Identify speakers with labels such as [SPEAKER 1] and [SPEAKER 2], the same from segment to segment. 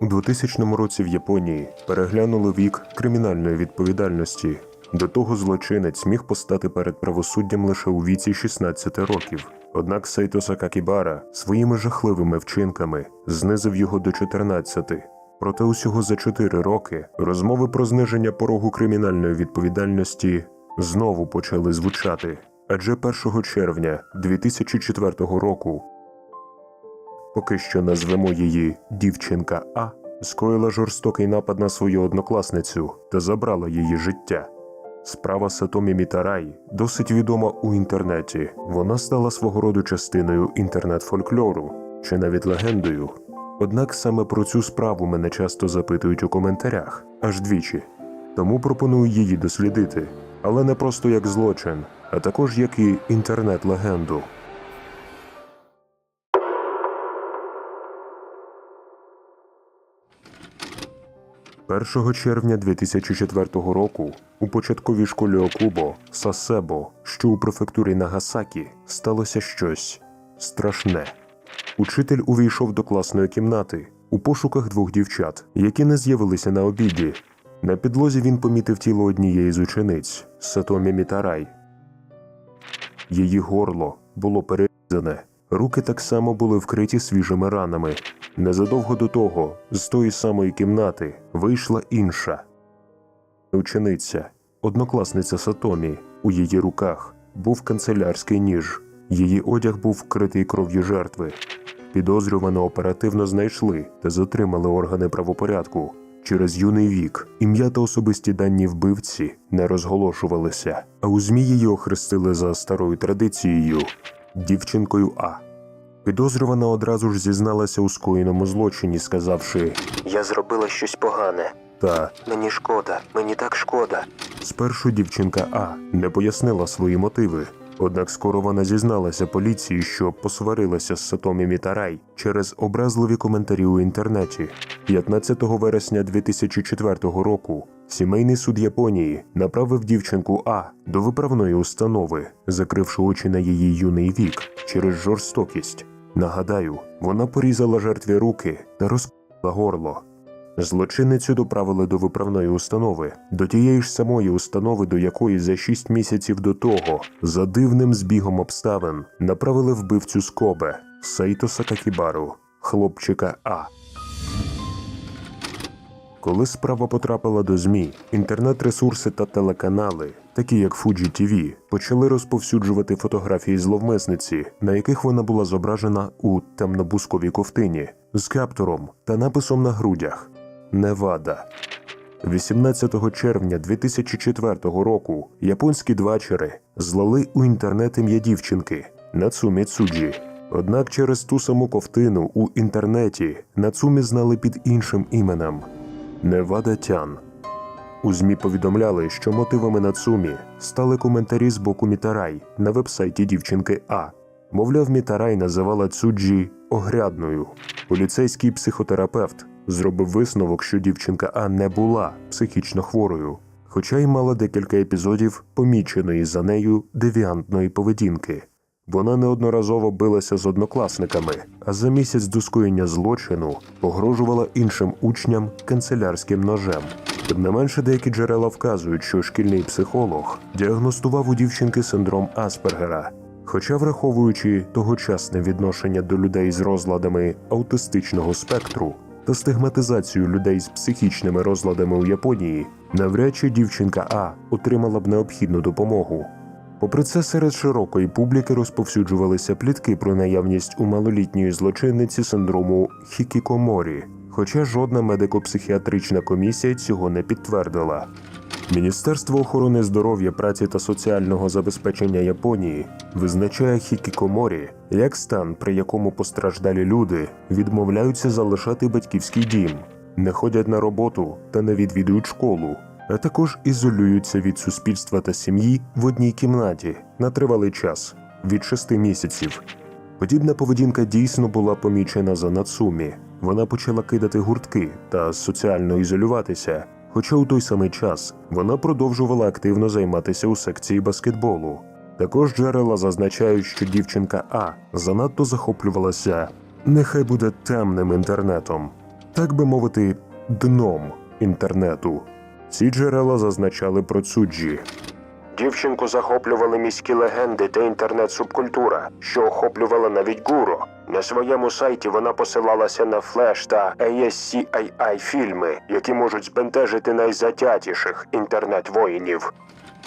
[SPEAKER 1] У 2000 році в Японії переглянули вік кримінальної відповідальності. До того злочинець міг постати перед правосуддям лише у віці 16 років. Однак Сейто Сакакібара своїми жахливими вчинками знизив його до 14. Проте усього за 4 роки розмови про зниження порогу кримінальної відповідальності знову почали звучати. Адже 1 червня 2004 року поки що назвемо її дівчинка А, скоїла жорстокий напад на свою однокласницю та забрала її життя. Справа Сатомі Мітарай досить відома у інтернеті. Вона стала свого роду частиною інтернет-фольклору чи навіть легендою. Однак саме про цю справу мене часто запитують у коментарях аж двічі. Тому пропоную її дослідити, але не просто як злочин, а також як і інтернет-легенду. 1 червня 2004 року у початковій школі Окубо Сасебо, що у префектурі Нагасакі, сталося щось страшне. Учитель увійшов до класної кімнати у пошуках двох дівчат, які не з'явилися на обіді. На підлозі він помітив тіло однієї з учениць Сатомі Мітарай. Її горло було перерізане, руки так само були вкриті свіжими ранами. Незадовго до того, з тої самої кімнати, вийшла інша учениця, однокласниця Сатомі. У її руках був канцелярський ніж. Її одяг був вкритий кров'ю жертви. Підозрювано оперативно знайшли та затримали органи правопорядку. Через юний вік ім'я та особисті дані вбивці не розголошувалися, а у ЗМІ її охрестили за старою традицією дівчинкою А. Підозрювана одразу ж зізналася у скоєному злочині, сказавши
[SPEAKER 2] Я зробила щось погане.
[SPEAKER 1] та
[SPEAKER 2] Мені шкода, мені так шкода.
[SPEAKER 1] Спершу дівчинка А не пояснила свої мотиви. Однак скоро вона зізналася поліції, що посварилася з Сатомі Мітарай через образливі коментарі у інтернеті. 15 вересня 2004 року сімейний суд Японії направив дівчинку А до виправної установи, закривши очі на її юний вік через жорстокість. Нагадаю, вона порізала жертві руки та розкрила горло. Злочинницю доправили до виправної установи, до тієї ж самої установи, до якої за шість місяців до того, за дивним збігом обставин, направили вбивцю з Кобе Сейто Сакакібару, хлопчика А. Коли справа потрапила до ЗМІ, інтернет-ресурси та телеканали, такі як Fuji TV, почали розповсюджувати фотографії зловмисниці, на яких вона була зображена у темнобусковій ковтині з каптуром та написом на грудях Невада. 18 червня 2004 року японські двачери злали у інтернет ім'я дівчинки Нацумі Цуджі. Однак через ту саму ковтину у інтернеті Нацумі знали під іншим іменем Невада Тян. У ЗМІ повідомляли, що мотивами Нацумі стали коментарі з боку Мітарай на вебсайті дівчинки А. Мовляв, Мітарай називала Цуджі огрядною. Поліцейський психотерапевт зробив висновок, що дівчинка А не була психічно хворою, хоча й мала декілька епізодів поміченої за нею девіантної поведінки. Вона неодноразово билася з однокласниками, а за місяць до скоєння злочину погрожувала іншим учням канцелярським ножем. Тим не менше, деякі джерела вказують, що шкільний психолог діагностував у дівчинки синдром Аспергера. Хоча, враховуючи тогочасне відношення до людей з розладами аутистичного спектру та стигматизацію людей з психічними розладами у Японії, навряд чи дівчинка А отримала б необхідну допомогу. Попри це, серед широкої публіки розповсюджувалися плітки про наявність у малолітньої злочинниці синдрому Хікікоморі, хоча жодна медико-психіатрична комісія цього не підтвердила. Міністерство охорони здоров'я, праці та соціального забезпечення Японії визначає хікікоморі як стан, при якому постраждалі люди відмовляються залишати батьківський дім, не ходять на роботу та не відвідують школу, а також ізолюються від суспільства та сім'ї в одній кімнаті на тривалий час від шести місяців. Подібна поведінка дійсно була помічена за Нацумі. Вона почала кидати гуртки та соціально ізолюватися. Хоча у той самий час вона продовжувала активно займатися у секції баскетболу. Також джерела зазначають, що дівчинка А занадто захоплювалася нехай буде темним інтернетом, так би мовити, дном інтернету. Ці джерела зазначали про Цуджі.
[SPEAKER 2] Дівчинку захоплювали міські легенди та інтернет-субкультура, що охоплювала навіть гуро. На своєму сайті вона посилалася на флеш та ASCII фільми, які можуть збентежити найзатятіших інтернет-воїнів.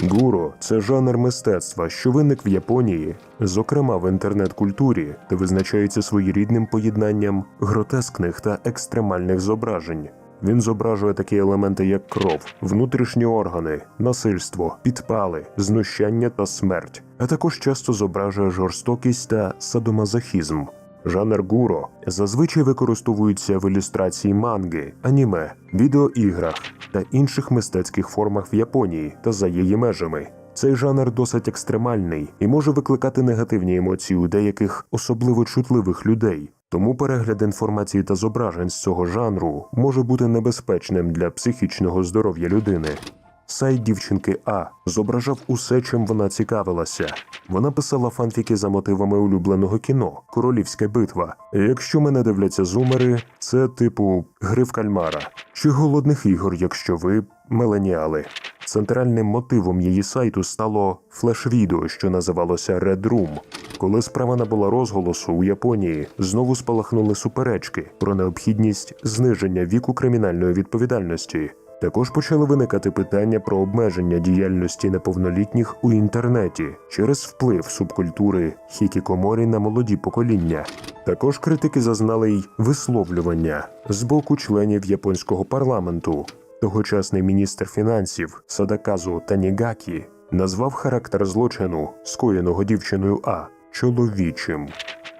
[SPEAKER 1] Гуро це жанр мистецтва, що виник в Японії, зокрема в інтернет-культурі, де визначається своєрідним поєднанням гротескних та екстремальних зображень. Він зображує такі елементи, як кров, внутрішні органи, насильство, підпали, знущання та смерть, а також часто зображує жорстокість та садомазохізм. Жанр гуро зазвичай використовується в ілюстрації манги, аніме, відеоіграх та інших мистецьких формах в Японії та за її межами. Цей жанр досить екстремальний і може викликати негативні емоції у деяких особливо чутливих людей. Тому перегляд інформації та зображень з цього жанру може бути небезпечним для психічного здоров'я людини. Сайт дівчинки А зображав усе, чим вона цікавилася. Вона писала фанфіки за мотивами улюбленого кіно Королівська битва. Якщо мене дивляться зумери, це типу гри в кальмара чи голодних ігор, якщо ви меленіали. Центральним мотивом її сайту стало флеш-відео, що називалося Red Room. Коли справа набула розголосу у Японії, знову спалахнули суперечки про необхідність зниження віку кримінальної відповідальності. Також почали виникати питання про обмеження діяльності неповнолітніх у інтернеті через вплив субкультури хікікоморі на молоді покоління. Також критики зазнали й висловлювання з боку членів японського парламенту. Тогочасний міністр фінансів Садаказу Танігакі назвав характер злочину, скоєного дівчиною А, чоловічим.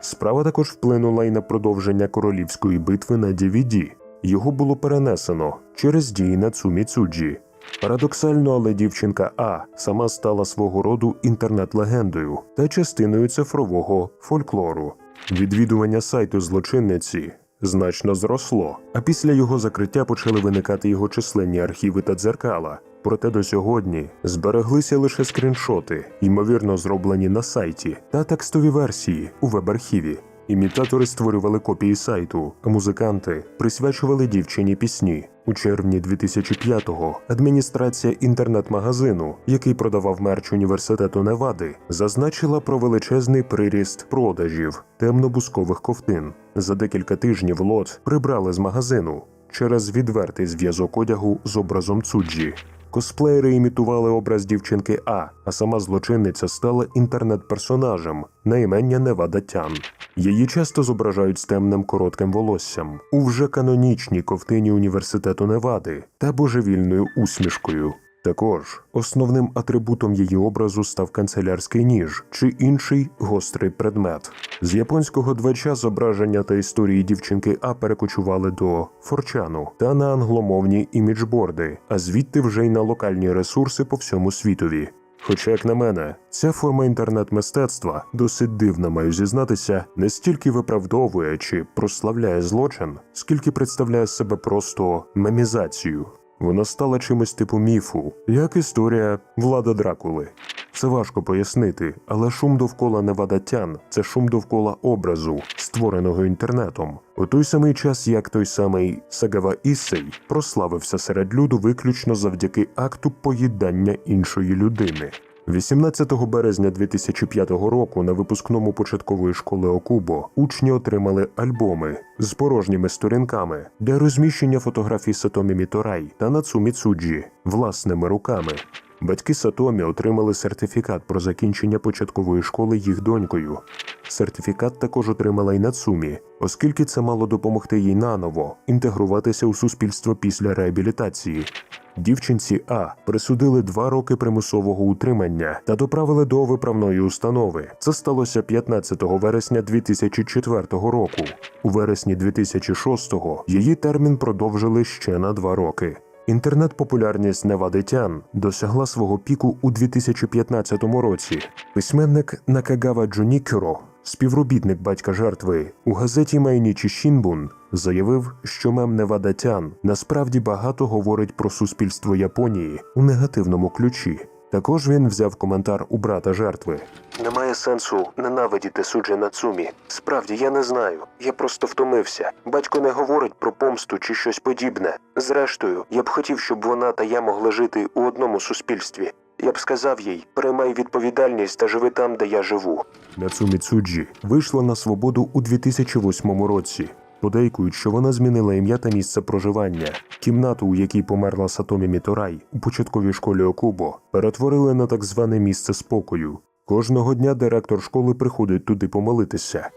[SPEAKER 1] Справа також вплинула й на продовження королівської битви на DVD. Його було перенесено через дії Нацумі Цуджі. Парадоксально, але дівчинка А сама стала свого роду інтернет-легендою та частиною цифрового фольклору. Відвідування сайту злочинниці значно зросло, а після його закриття почали виникати його численні архіви та дзеркала. Проте до сьогодні збереглися лише скріншоти, ймовірно зроблені на сайті, та текстові версії у веб-архіві. Імітатори створювали копії сайту, а музиканти присвячували дівчині пісні. У червні 2005-го адміністрація інтернет-магазину, який продавав мерч університету Невади, зазначила про величезний приріст продажів темно-бускових ковтин. За декілька тижнів лот прибрали з магазину через відвертий зв'язок одягу з образом Цуджі. Косплеєри імітували образ дівчинки А, а сама злочинниця стала інтернет-персонажем на імення Невада Тян. Її часто зображають з темним коротким волоссям у вже канонічній ковтині університету Невади та божевільною усмішкою. Також основним атрибутом її образу став канцелярський ніж чи інший гострий предмет. З японського двача зображення та історії дівчинки А перекочували до Форчану та на англомовні іміджборди, а звідти вже й на локальні ресурси по всьому світові. Хоча, як на мене, ця форма інтернет-мистецтва досить дивна, маю зізнатися, не стільки виправдовує чи прославляє злочин, скільки представляє себе просто мемізацію. Вона стала чимось типу міфу, як історія влада Дракули. Це важко пояснити, але шум довкола невадатян це шум довкола образу, створеного інтернетом. У той самий час, як той самий Сагава Ісей прославився серед люду виключно завдяки акту поїдання іншої людини. 18 березня 2005 року на випускному початкової школи Окубо учні отримали альбоми з порожніми сторінками для розміщення фотографій Сатомі Міторай та Нацумі Цуджі власними руками. Батьки Сатомі отримали сертифікат про закінчення початкової школи їх донькою. Сертифікат також отримала й Нацумі, оскільки це мало допомогти їй наново інтегруватися у суспільство після реабілітації. Дівчинці А присудили два роки примусового утримання та доправили до виправної установи. Це сталося 15 вересня 2004 року. У вересні 2006 її термін продовжили ще на два роки. Інтернет-популярність невадитян досягла свого піку у 2015 році. Письменник Накагава Джунікюро, співробітник батька жертви, у газеті Майнічі Шінбун заявив, що мем невадатян насправді багато говорить про суспільство Японії у негативному ключі. Також він взяв коментар у брата жертви.
[SPEAKER 2] Немає сенсу ненавидіти Суджі Нацумі. Справді я не знаю. Я просто втомився. Батько не говорить про помсту чи щось подібне. Зрештою, я б хотів, щоб вона та я могли жити у одному суспільстві. Я б сказав їй: приймай відповідальність та живи там, де я живу.
[SPEAKER 1] Нацумі Цуджі вийшла на свободу у 2008 році. Подейкують, що вона змінила ім'я та місце проживання. Кімнату, у якій померла Сатомі Міторай у початковій школі Окубо, перетворили на так зване місце спокою. Кожного дня директор школи приходить туди помолитися.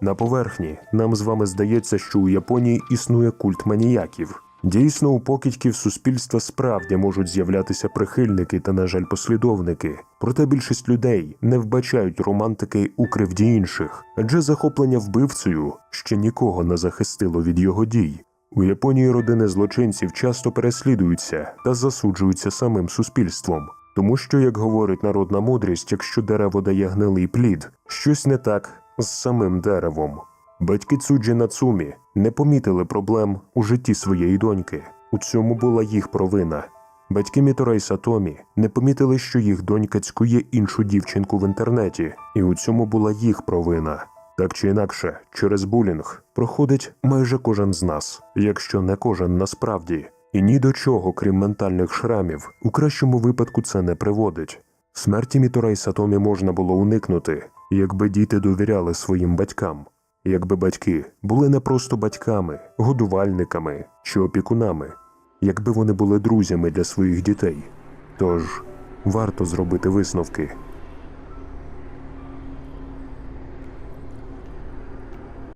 [SPEAKER 1] На поверхні нам з вами здається, що у Японії існує культ маніяків. Дійсно, у покидьків суспільства справді можуть з'являтися прихильники та, на жаль, послідовники. Проте більшість людей не вбачають романтики у кривді інших, адже захоплення вбивцею ще нікого не захистило від його дій. У Японії родини злочинців часто переслідуються та засуджуються самим суспільством. Тому що, як говорить народна мудрість, якщо дерево дає гнилий плід, щось не так з самим деревом. Батьки Цуджі Нацумі не помітили проблем у житті своєї доньки. У цьому була їх провина. Батьки Міторай Сатомі не помітили, що їх донька цькує іншу дівчинку в інтернеті, і у цьому була їх провина. Так чи інакше, через булінг проходить майже кожен з нас, якщо не кожен насправді. І ні до чого, крім ментальних шрамів, у кращому випадку це не приводить. Смерті Міторай Сатомі можна було уникнути, якби діти довіряли своїм батькам, якби батьки були не просто батьками, годувальниками чи опікунами, якби вони були друзями для своїх дітей. Тож варто зробити висновки